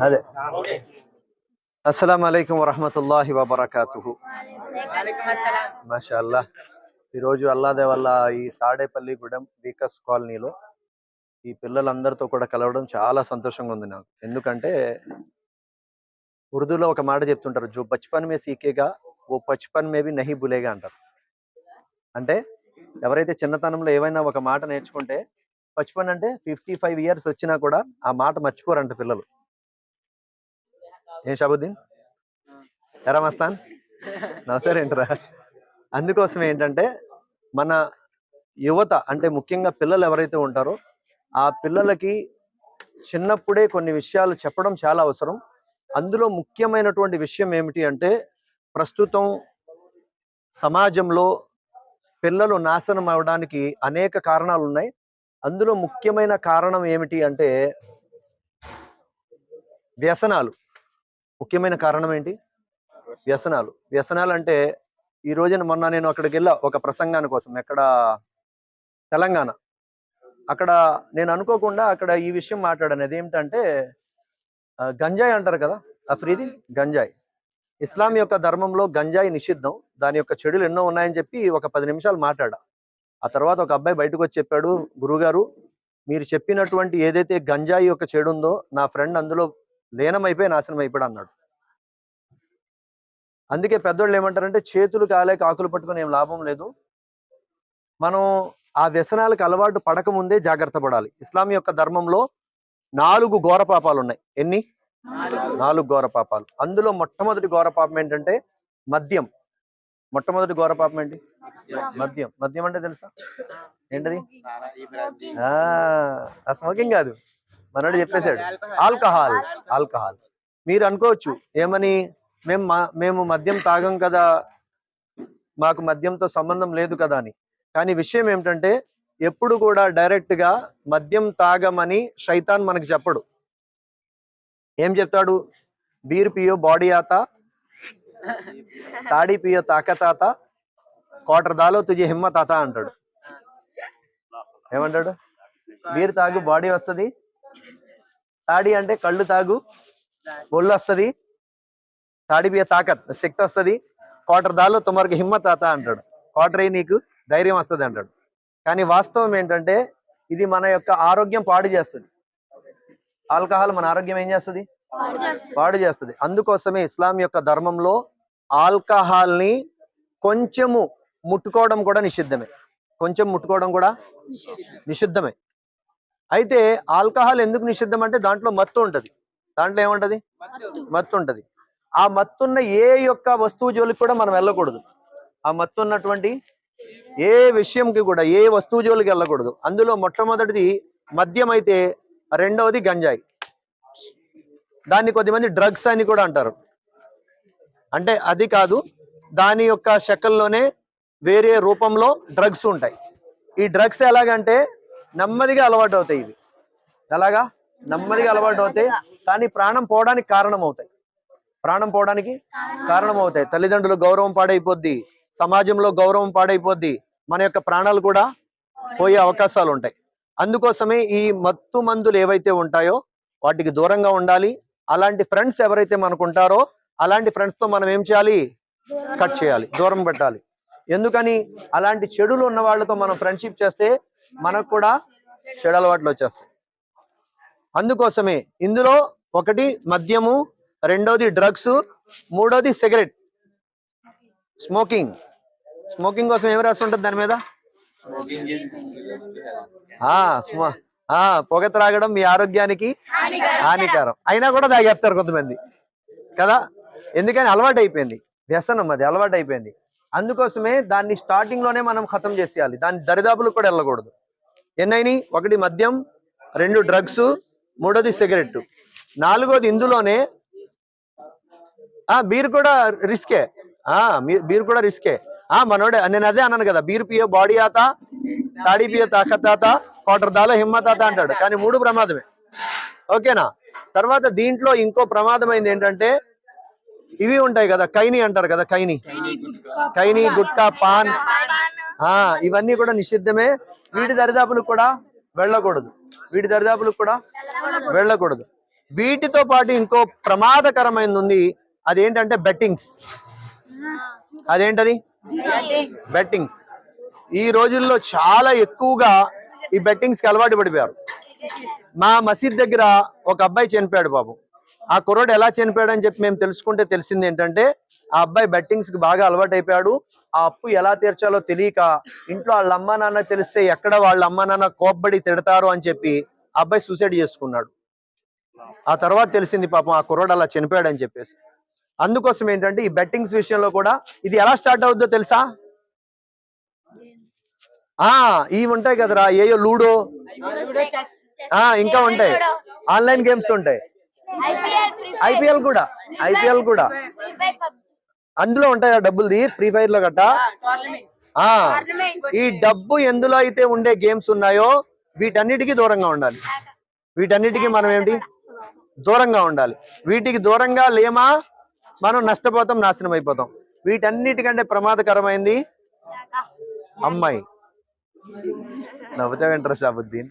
అదే అస్సలం అయికం వరహమతుల్లాహి వబర్కాతుహు మాషాల్లా ఈరోజు అల్లాదే వల్ల ఈ తాడేపల్లిగూడెం వీకస్ కాలనీలో ఈ పిల్లలందరితో కూడా కలవడం చాలా సంతోషంగా ఉంది నాకు ఎందుకంటే ఉర్దూలో ఒక మాట చెప్తుంటారు జో బచ్పన్ మే సీకేగా ఓ బచ్పన్ మే బి నహి బులేగా అంటారు అంటే ఎవరైతే చిన్నతనంలో ఏవైనా ఒక మాట నేర్చుకుంటే బచ్పన్ అంటే ఫిఫ్టీ ఫైవ్ ఇయర్స్ వచ్చినా కూడా ఆ మాట మర్చిపోరంట పిల్లలు ఏం షాబుద్దీన్? ఎరా మస్తాన్? నవ్వుతారేంటరా అందుకోసం ఏంటంటే మన యువత అంటే ముఖ్యంగా పిల్లలు ఎవరైతే ఉంటారో ఆ పిల్లలకి చిన్నప్పుడే కొన్ని విషయాలు చెప్పడం చాలా అవసరం. అందులో ముఖ్యమైనటువంటి విషయం ఏమిటి అంటే ప్రస్తుతం సమాజంలో పిల్లలు నాశనం అవడానికి అనేక కారణాలు ఉన్నాయి. అందులో ముఖ్యమైన కారణం ఏమిటి అంటే వ్యసనాలు. ముఖ్యమైన కారణం ఏంటి? వ్యసనాలు. వ్యసనాలు. అంటే ఈ రోజున మొన్న నేను అక్కడికి వెళ్ళా ఒక ప్రసంగాని కోసం ఎక్కడ తెలంగాణ. అక్కడ నేను అనుకోకుండా అక్కడ ఈ విషయం మాట్లాడాను. అదేమిటంటే గంజాయి అంటారు కదా? అఫ్రీది గంజాయి. ఇస్లాం యొక్క ధర్మంలో గంజాయి నిషిద్ధం. దాని యొక్క చెడులు ఎన్నో ఉన్నాయని చెప్పి ఒక పది నిమిషాలు మాట్లాడా. ఆ తర్వాత ఒక అబ్బాయి బయటకు వచ్చి చెప్పాడు గురుగారు మీరు చెప్పినటువంటి ఏదైతే గంజాయి యొక్క చెడు ఉందో నా ఫ్రెండ్ అందులో లీనమైపోయి నాశనం అయిపోయాడు అన్నాడు. అందుకే పెద్దోళ్ళు ఏమంటారంటే చేతులు కాలేక ఆకులు పట్టుకొని ఏం లాభం లేదు. మనం ఆ వ్యసనాలకు అలవాటు పడకముందే జాగ్రత్త పడాలి. ఇస్లాం యొక్క ధర్మంలో నాలుగు ఘోర పాపాలు ఉన్నాయి. ఎన్ని? నాలుగు. ఘోర పాపాలు. అందులో మొట్టమొదటి ఘోర పాపం ఏంటంటే మద్యం. మొట్టమొదటి ఘోర పాపం ఏంటి? మద్యం. మద్యం. అంటే తెలుసా? ఏంటది? స్మోకింగ్ కాదు. మనోడు చెప్పేశాడు. ఆల్కహాల్. ఆల్కహాల్ మీరు అనుకోవచ్చు ఏమని మేము మేము మద్యం తాగం కదా మాకు మద్యంతో సంబంధం లేదు కదా అని. కానీ విషయం ఏమిటంటే ఎప్పుడు కూడా డైరెక్ట్గా మద్యం తాగమని శైతాన్ మనకి చెప్పడు. ఏం చెప్తాడు? బీర్ పియో బాడీ ఆత తాడి పియో తాకతాత క్వార్టర్ దాలో తుజే హిమ్మత్ ఆత అంటాడు. ఏమంటాడు? బీర్ తాగు బాడీ వస్తది. తాడి అంటే కళ్ళు తాగు ఒళ్ళు వస్తది తాడి బియ్య తాకత్ శక్తి వస్తది. క్వార్టర్ దాలో తుమరికి హిమ్మత్ ఆత అంటాడు. క్వార్టర్ అయి నీకు ధైర్యం వస్తది అంటాడు. కానీ వాస్తవం ఏంటంటే ఇది మన యొక్క ఆరోగ్యం పాడు చేస్తుంది. ఆల్కహాల్ మన ఆరోగ్యం ఏం చేస్తుంది? పాడు చేస్తుంది. అందుకోసమే ఇస్లాం యొక్క ధర్మంలో ఆల్కహాల్ని కొంచెము ముట్టుకోవడం కూడా నిషిద్ధమే. కొంచెం ముట్టుకోవడం కూడా నిషిద్ధమే. అయితే ఆల్కహాల్ ఎందుకు నిషిద్ధం అంటే దాంట్లో మత్తు ఉంటుంది. దాంట్లో ఏముంటది? మత్తు ఉంటుంది. ఆ మత్తున్న ఏ యొక్క వస్తువు జోలికి కూడా మనం వెళ్ళకూడదు. ఆ మత్తు ఉన్నటువంటి ఏ విషయంకి కూడా ఏ వస్తువు జోలికి వెళ్ళకూడదు. అందులో మొట్టమొదటిది మద్యం అయితే రెండవది గంజాయి. దాన్ని కొద్దిమంది డ్రగ్స్ అని కూడా అంటారు. అంటే అది కాదు దాని యొక్క శకల్లోనే వేరే రూపంలో డ్రగ్స్ ఉంటాయి. ఈ డ్రగ్స్ ఎలాగంటే నెమ్మదిగా అలవాటు అవుతాయి ఇవి. ఎలాగా? నెమ్మదిగా అలవాటు అవుతాయి కానీ ప్రాణం పోవడానికి కారణం అవుతాయి ప్రాణం పోవడానికి కారణం అవుతాయి తల్లిదండ్రులు గౌరవం పాడైపోద్ది సమాజంలో గౌరవం పాడైపోద్ది మన యొక్క ప్రాణాలు కూడా పోయే అవకాశాలు ఉంటాయి. అందుకోసమే ఈ మత్తు మందులు ఏవైతే ఉంటాయో వాటికి దూరంగా ఉండాలి. అలాంటి ఫ్రెండ్స్ ఎవరైతే మనకు ఉంటారో అలాంటి ఫ్రెండ్స్తో మనం ఏం చేయాలి? కట్ చేయాలి దూరం పెట్టాలి. ఎందుకని? అలాంటి చెడులు ఉన్న వాళ్ళతో మనం ఫ్రెండ్షిప్ చేస్తే మనకు కూడా చెడు అలవాట్లు వచ్చేస్తాయి. అందుకోసమే ఇందులో ఒకటి మద్యము రెండోది డ్రగ్స్ మూడోది సిగరెట్ స్మోకింగ్ స్మోకింగ్ కోసం ఏం రాసి ఉంటుంది దాని మీద? స్మో పొగ త్రాగడం మీ ఆరోగ్యానికి హానికరం. అయినా కూడా తాగేస్తారు కొంతమంది. కదా? ఎందుకని అలవాటు అయిపోయింది వ్యసనం అది అలవాటు అయిపోయింది అందుకోసమే దాన్ని స్టార్టింగ్లోనే మనం ఖతం చేసేయాలి. దాని దరిదాపులకు కూడా వెళ్ళకూడదు. ఎన్నైని? ఒకటి మద్యం రెండు డ్రగ్స్ మూడోది సిగరెట్ నాలుగోది ఇందులోనే ఆ బీర్ కూడా రిస్కే ఆ బీర్ కూడా రిస్కే ఆ మనోడే నేను అదే అన్నాను కదా బీర్ పియో బాడీ ఆత తాడి పియో తాకతాత కోటర్ దాల హిమ్మతాత అంటాడు. కానీ మూడు ప్రమాదమే. ఓకేనా? తర్వాత దీంట్లో ఇంకో ప్రమాదమైంది ఏంటంటే ఇవి ఉంటాయి కదా కైని అంటారు కదా కైని. కైని గుట్కా. పాన్. ఆ ఇవన్నీ కూడా నిషిద్ధమే. వీటి దరిదాపులకు కూడా వెళ్ళకూడదు. వీటి దరిదాపులకు కూడా వెళ్ళకూడదు. వీటితో పాటు ఇంకో ప్రమాదకరమైనది ఉంది అదేంటంటే బెట్టింగ్స్. అదేంటది? బెట్టింగ్స్. ఈ రోజుల్లో చాలా ఎక్కువగా ఈ బెట్టింగ్స్కి అలవాటు పడిపోయారు. మా మసీద్ దగ్గర ఒక అబ్బాయి చనిపోయాడు బాబు. ఆ కుర్రోడు ఎలా చనిపోయాడు అని చెప్పి మేము తెలుసుకుంటే తెలిసింది ఏంటంటే ఆ అబ్బాయి బెట్టింగ్స్కి బాగా అలవాటు అయిపోయాడు ఆ అప్పు ఎలా తీర్చాలో తెలియక ఇంట్లో వాళ్ళ అమ్మా నాన్న తెలిస్తే ఎక్కడ వాళ్ళ అమ్మా నాన్న కోప్పడి తిడతారు అని చెప్పి అబ్బాయి సూసైడ్ చేసుకున్నాడు. ఆ తర్వాత తెలిసింది పాపం ఆ కుర్రోడు అలా చనిపోయాడు అని చెప్పేసి. అందుకోసం ఏంటంటే ఈ బెట్టింగ్స్ విషయంలో కూడా ఇది ఎలా స్టార్ట్ అవుద్దో తెలుసా? ఆ ఇవి ఉంటాయి కదరా ఏయో లూడో. ఆ ఇంకా ఉంటాయి. ఆన్లైన్ గేమ్స్ ఉంటాయి. ఐపీఎల్ కూడా ఐపీఎల్ కూడా. అందులో ఉంటాయి డబ్బులది ఫ్రీ ఫైర్లో గట్ట ఆ ఈ డబ్బు ఎందులో అయితే ఉండే గేమ్స్ ఉన్నాయో వీటన్నిటికీ దూరంగా ఉండాలి. వీటన్నిటికీ మనం ఏంటి దూరంగా ఉండాలి. వీటికి దూరంగా లేమా? మనం నష్టపోతాం నాశనం అయిపోతాం. వీటన్నిటికంటే ప్రమాదకరమైంది? అమ్మాయి. నవ్వుతా వెంటరా షాబుద్దీన్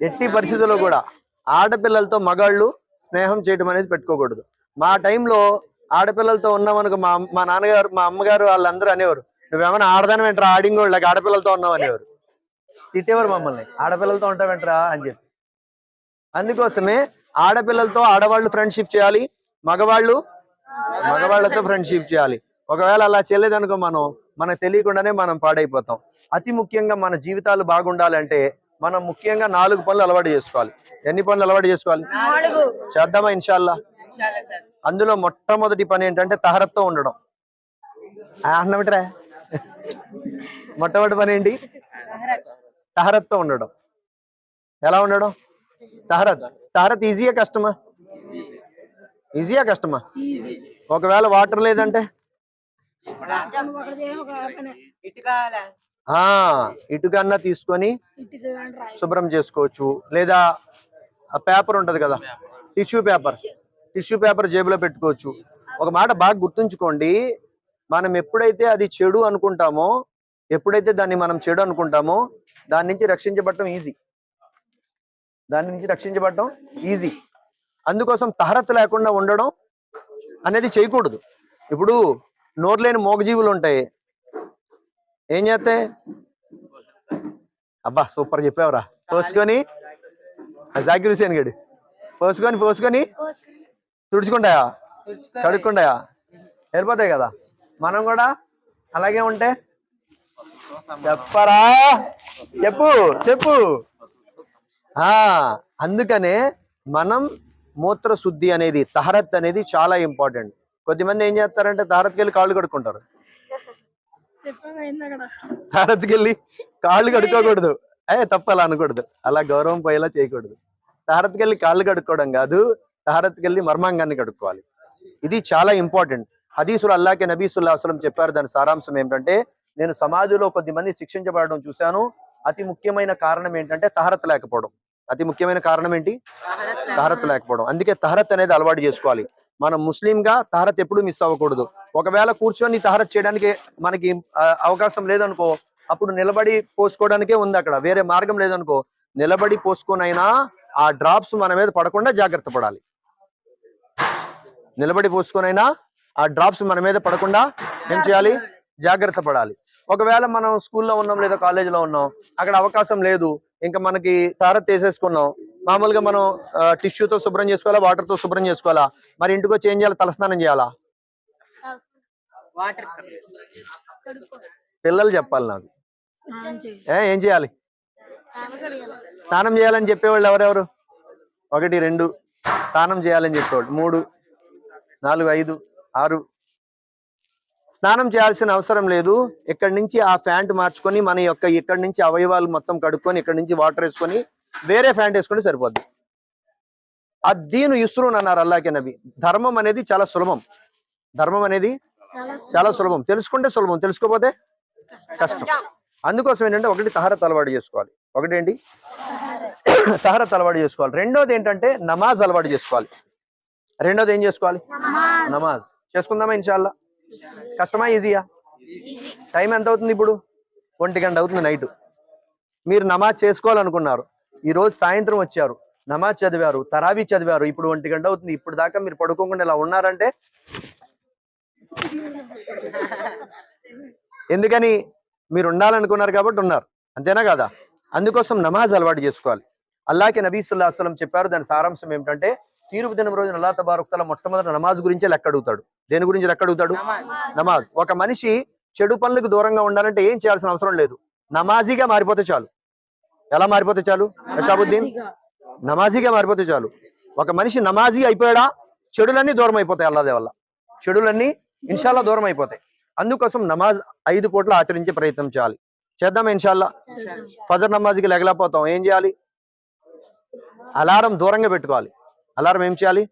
ఎట్టి పరిస్థితుల్లో కూడా ఆడపిల్లలతో మగాళ్ళు స్నేహం చేయడం అనేది పెట్టుకోకూడదు. మా టైంలో ఆడపిల్లలతో ఉన్నామనుకో మా మా నాన్నగారు మా అమ్మగారు వాళ్ళందరూ అనేవారు నువ్వేమైనా ఆడదాని వెంటరా ఆడింగోళ్ళకి ఆడపిల్లలతో ఉన్నావు అనేవారు. తిట్టేవారు మమ్మల్ని ఆడపిల్లలతో ఉంటావేంట్రా అని చెప్పి. అందుకోసమే ఆడపిల్లలతో ఆడవాళ్ళు ఫ్రెండ్షిప్ చేయాలి మగవాళ్ళు మగవాళ్ళతో ఫ్రెండ్షిప్ చేయాలి. ఒకవేళ అలా చేయలేదనుకో మనం మనకు తెలియకుండానే మనం పాడైపోతాం. అతి ముఖ్యంగా మన జీవితాలు బాగుండాలంటే మనం ముఖ్యంగా నాలుగు పనులు అలవాటు చేసుకోవాలి. ఎన్ని పనులు అలవాటు చేసుకోవాలి? చేద్దామా ఇన్షాల్లా? అందులో మొట్టమొదటి పని ఏంటంటే తహరత్తో ఉండడం. ఆ, అన్నమిట్రా మొట్టమొదటి పని ఏంటి? తహరత్తో ఉండడం. ఎలా ఉండడం? తహరత్. తహరత్ ఈజీయా కష్టమా? ఈజీయా కష్టమా? ఒకవేళ వాటర్ లేదంటే? ఆ ఇటుకన్నా తీసుకొని శుభ్రం చేసుకోవచ్చు. లేదా పేపర్ ఉంటది కదా టిష్యూ పేపర్. టిష్యూ పేపర్ జేబులో పెట్టుకోవచ్చు. ఒక మాట బాగా గుర్తుంచుకోండి. మనం ఎప్పుడైతే అది చెడు అనుకుంటామో ఎప్పుడైతే దాన్ని మనం చెడు అనుకుంటామో దాని నుంచి రక్షించబడటం ఈజీ. దాని నుంచి రక్షించబడటం ఈజీ. అందుకోసం తహరత్ లేకుండా ఉండడం అనేది చేయకూడదు. ఇప్పుడు నోరు లేని మోగజీవులు ఉంటాయి. ఏం చేస్తాయి అబ్బా సూపర్ చెప్పావురా. పోసుకొని జాకిర్ హుసేన్ గడి. పోసుకొని పోసుకొని తుడుచుకుంటాయా? కడుక్కుంటాయా? వెళ్ళిపోతాయి కదా. మనం కూడా అలాగే ఉంటే. చెప్పరా? చెప్పు చెప్పు. ఆ అందుకనే మనం మూత్ర శుద్ధి అనేది తహరత్ అనేది చాలా ఇంపార్టెంట్. కొద్దిమంది ఏం చేస్తారంటే తహరత్కి వెళ్ళి కాళ్ళు కడుక్కుంటారు. తహరత్కి వెళ్ళి కాళ్ళు కడుక్కోకూడదు. ఏ తప్పలా అనకూడదు. అలా గౌరవం పోయేలా చేయకూడదు. తహరత్కి వెళ్ళి కాళ్ళు కడుక్కోవడం కాదు తహరత్కి వెళ్ళి మర్మాంగాన్ని కడుక్కోవాలి. ఇది చాలా ఇంపార్టెంట్. హదీసులు అల్లాకే నబీసుల్లా అసలం చెప్పారు. దాని సారాంశం ఏంటంటే నేను సమాజంలో కొద్దిమంది శిక్షించబడడం చూశాను. అతి ముఖ్యమైన కారణం ఏంటంటే తహరత్ లేకపోవడం. అతి ముఖ్యమైన కారణం ఏంటి? తహరత్ లేకపోవడం. అందుకే తహరత్ అనేది అలవాటు చేసుకోవాలి. మనం ముస్లింగా తహరత్ ఎప్పుడు మిస్ అవ్వకూడదు. ఒకవేళ కూర్చొని తహరత్ చేయడానికి మనకి అవకాశం లేదనుకో అప్పుడు నిలబడి పోసుకోవడానికే ఉంది అక్కడ. వేరే మార్గం లేదనుకో నిలబడి పోసుకొనైనా ఆ డ్రాప్స్ మన మీద పడకుండా జాగ్రత్త పడాలి. నిలబడి పోసుకొనైనా ఆ డ్రాప్స్ మన మీద పడకుండా ఏం చేయాలి? జాగ్రత్త పడాలి. ఒకవేళ మనం స్కూల్లో ఉన్నాం లేదా కాలేజీలో ఉన్నాం అక్కడ అవకాశం లేదు ఇంకా మనకి తారత్ వేసేసుకున్నాం మామూలుగా మనం టిష్యూతో శుభ్రం చేసుకోవాలా వాటర్తో శుభ్రం చేసుకోవాలా? మరి ఇంటికి వచ్చి ఏం చేయాలి? తలస్నానం చేయాలా? వాటర్ పిల్లలు చెప్పాలి నాకు. ఏ ఏం చేయాలి? స్నానం చేయాలని చెప్పేవాళ్ళు ఎవరెవరు? ఒకటి రెండు. స్నానం చేయాలని చెప్పేవాళ్ళు. మూడు నాలుగు ఐదు ఆరు. స్నానం చేయాల్సిన అవసరం లేదు. ఇక్కడి నుంచి ఆ ప్యాంట్ మార్చుకొని మన యొక్క ఇక్కడి నుంచి అవయవాలు మొత్తం కడుక్కొని ఇక్కడి నుంచి వాటర్ వేసుకొని వేరే ప్యాంట్ వేసుకుంటే సరిపోద్ది. అద్దీను యుస్రూన్ అన్నారు అల్లాకే నబి. ధర్మం అనేది చాలా సులభం. ధర్మం అనేది చాలా సులభం. తెలుసుకుంటే సులభం. తెలుసుకోపోతే కష్టం. అందుకోసం ఏంటంటే ఒకటి తహరత్ అలవాటు చేసుకోవాలి. ఒకటి ఏంటి తహరత్ అలవాటు చేసుకోవాలి. రెండోది ఏంటంటే నమాజ్ అలవాటు చేసుకోవాలి. రెండోది ఏం చేసుకోవాలి? నమాజ్. చేసుకుందామా ఇన్షాల్లా కష్టమా? ఈజీయా? టైం ఎంత అవుతుంది ఇప్పుడు? ఒంటి గంట అవుతుంది నైట్. మీరు నమాజ్ చేసుకోవాలనుకున్నారు. ఈ రోజు సాయంత్రం వచ్చారు నమాజ్ చదివారు తరావీ చదివారు ఇప్పుడు ఒంటి గంట అవుతుంది ఇప్పుడు దాకా మీరు పడుకోకుండా ఇలా ఉన్నారంటే? ఎందుకని? మీరు ఉండాలనుకున్నారు కాబట్టి ఉన్నారు అంతేనా కదా? అందుకోసం నమాజ్ అలవాటు చేసుకోవాలి. అల్లాకి నబీ సుల్లా వసలం చెప్పారు దాని సారాంశం ఏమిటంటే తీర్పు దినం రోజున అల్లా తబారుక్తల మొట్టమొదటి నమాజ్ గురించే లెక్క అడుగుతాడు. దేని గురించి లెక్క అడుగుతాడు? నమాజ్. ఒక మనిషి చెడు పనులకు దూరంగా ఉండాలంటే ఏం చేయాల్సిన అవసరం లేదు. నమాజీగా మారిపోతే చాలు. ఎలా మారిపోతే చాలు? షాబుద్దీన్ నమాజీగా మారిపోతే చాలు. ఒక మనిషి నమాజీ అయిపోయాడా? చెడులన్నీ దూరం అయిపోతాయి అల్లాదే వల్ల చెడులన్నీ ఇన్షాల్లా దూరం అయిపోతాయి అందుకోసం నమాజ్ ఐదు పూట్ల ఆచరించే ప్రయత్నం చేయాలి. చేద్దాం ఇన్షాల్లా? ఫజర్ నమాజ్కి లెగలేకపోతాం. ఏం చేయాలి? అలారం దూరంగా పెట్టుకోవాలి. అలారం ఏం చేయాలి?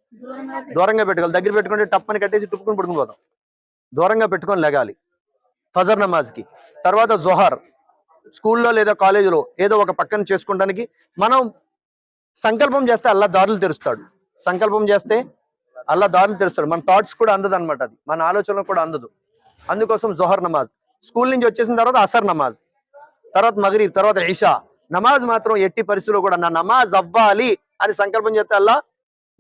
దూరంగా పెట్టుకోవాలి. దగ్గర పెట్టుకుంటే టప్పని కట్టేసి టుప్పుకుని పడుకుని పోతాం. దూరంగా పెట్టుకొని లెగాలి. ఫజర్ నమాజ్కి. తర్వాత జోహర్. స్కూల్లో లేదా కాలేజీలో ఏదో ఒక పక్కన చేసుకోవడానికి మనం సంకల్పం చేస్తే అల్లా దారులు తెరుస్తాడు. సంకల్పం చేస్తే అల్లా దారులు తెరుస్తాడు. మన థాట్స్ కూడా అందదు అనమాట అది. మన ఆలోచనలు కూడా అందదు. అందుకోసం జోహర్ నమాజ్. స్కూల్ నుంచి వచ్చేసిన తర్వాత అసర్ నమాజ్. తర్వాత మగరీబ్ తర్వాత ఇషా. నమాజ్ మాత్రం ఎట్టి పరిస్థితుల్లో కూడా నా నమాజ్ అవ్వాలి అని సంకల్పం చేస్తే అల్లా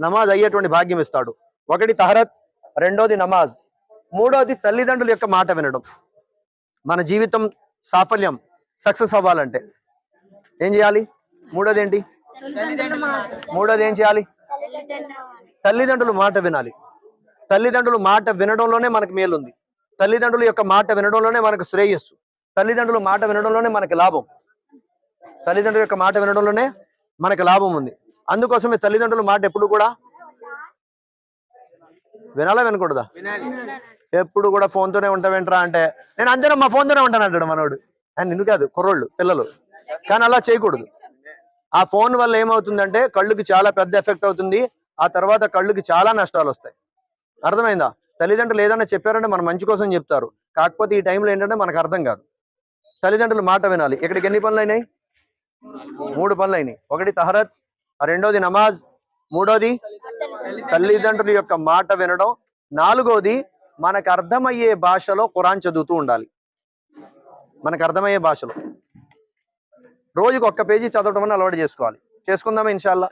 నమాజ్ అయ్యేటువంటి భాగ్యం ఇస్తాడు. ఒకటి తహరత్ రెండోది నమాజ్. మూడోది తల్లిదండ్రుల యొక్క మాట వినడం. మన జీవితం సాఫల్యం. సక్సెస్ అవ్వాలంటే ఏం చేయాలి? మూడోది ఏంటి మూడోది ఏం చేయాలి? తల్లిదండ్రులు మాట వినాలి. తల్లిదండ్రులు మాట వినడంలోనే మనకు మేలుంది. తల్లిదండ్రుల యొక్క మాట వినడంలోనే మనకు శ్రేయస్సు. తల్లిదండ్రుల మాట వినడంలోనే మనకి లాభం. తల్లిదండ్రుల యొక్క మాట వినడంలోనే మనకి లాభం ఉంది. అందుకోసమే తల్లిదండ్రుల మాట ఎప్పుడు కూడా వినాలా వినకూడదా? ఎప్పుడు కూడా phone తోనే ఉంటావేంట్రా అంటే నేను అంతేనా మా phone తోనే ఉంటాను అంటాడు మనోడు. అండ్ నిన్ను కాదు కుర్రోళ్ళు పిల్లలు. కానీ అలా చేయకూడదు. ఆ ఫోన్ వల్ల ఏమవుతుందంటే కళ్ళుకి చాలా పెద్ద ఎఫెక్ట్ అవుతుంది. ఆ తర్వాత కళ్ళుకి చాలా నష్టాలు వస్తాయి. అర్థమైందా? తల్లిదండ్రులు ఏదైనా చెప్పారంటే మన మంచి కోసం చెప్తారు. కాకపోతే ఈ టైంలో ఏంటంటే మనకు అర్థం కాదు. తల్లిదండ్రులు మాట వినాలి. ఇక్కడికి ఎన్ని పనులు అయినాయి? మూడు పనులు అయినాయి. ఒకటి తహరత్ ఆ రెండోది నమాజ్ మూడోది తల్లిదండ్రుల యొక్క మాట వినడం నాలుగోది మనకు అర్థమయ్యే భాషలో ఖురాన్ చదువుతూ ఉండాలి. మనకు అర్థమయ్యే భాషలో. రోజుకి ఒక్క పేజీ చదవడం అని అలవాటు చేసుకోవాలి. చేసుకుందామా ఇన్షాల్లా?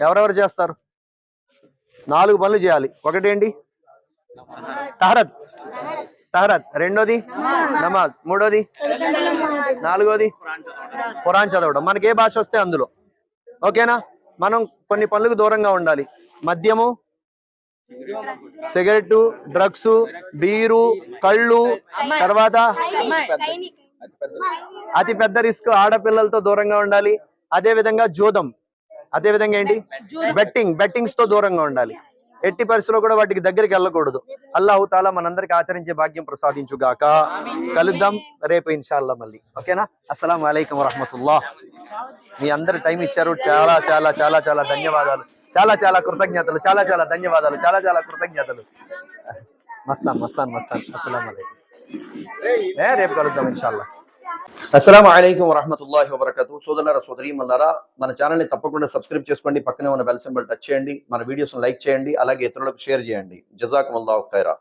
ఎవరెవరు చేస్తారు? నాలుగు పనులు చేయాలి. ఒకటి ఏంటి తహరత్. తహరత్. రెండోది? నమాజ్. మూడోది? నాలుగోది? ఖురాన్ చదవడం. మనకి ఏ భాష వస్తే అందులో. ఓకేనా? మనం కొన్ని పనులకు దూరంగా ఉండాలి. మద్యము సిగరెట్ డ్రగ్స్ బీరు కళ్ళు తర్వాత అతి పెద్ద రిస్క్ ఆడపిల్లలతో దూరంగా ఉండాలి. అదే విధంగా జోదం. అదే విధంగా ఏంటి బెట్టింగ్ బెట్టింగ్స్తో దూరంగా ఉండాలి. ఎట్టి పరిస్థితుల్లో కూడా వాటికి దగ్గరికి వెళ్ళకూడదు. అల్లాహు తాలా మనందరికి ఆచరించే భాగ్యం ప్రసాదించుగాక. కలుద్దాం. రేపు ఇన్షాల్లా మళ్ళీ. ఓకేనా? అస్సలం వలైకం వరహమతుల్లా మీ అందరి టైం ఇచ్చారు. చాలా చాలా చాలా చాలా ధన్యవాదాలు. చాలా చాలా కృతజ్ఞతలు చాలా చాలా ధన్యవాదాలు చాలా చాలా కృతజ్ఞతలు. మస్తాన్ మస్తాన్ మస్తాన్. అస్సలం రేపు కలుద్దాం ఇన్షాల్లా. అస్సలం అయికం వరహమతుల్లాహి వబర్కతు. సోదరులారా సోదరీమల్లారా మన ఛానల్ని తప్పకుండా సబ్స్క్రైబ్ చేసుకోండి పక్కనే ఉన్న బెల్ సింబల్ టచ్ చేయండి మన వీడియోస్ లైక్ చేయండి అలాగే ఇతరులకు షేర్ చేయండి. జజాకుముల్లాహు ఖైరా.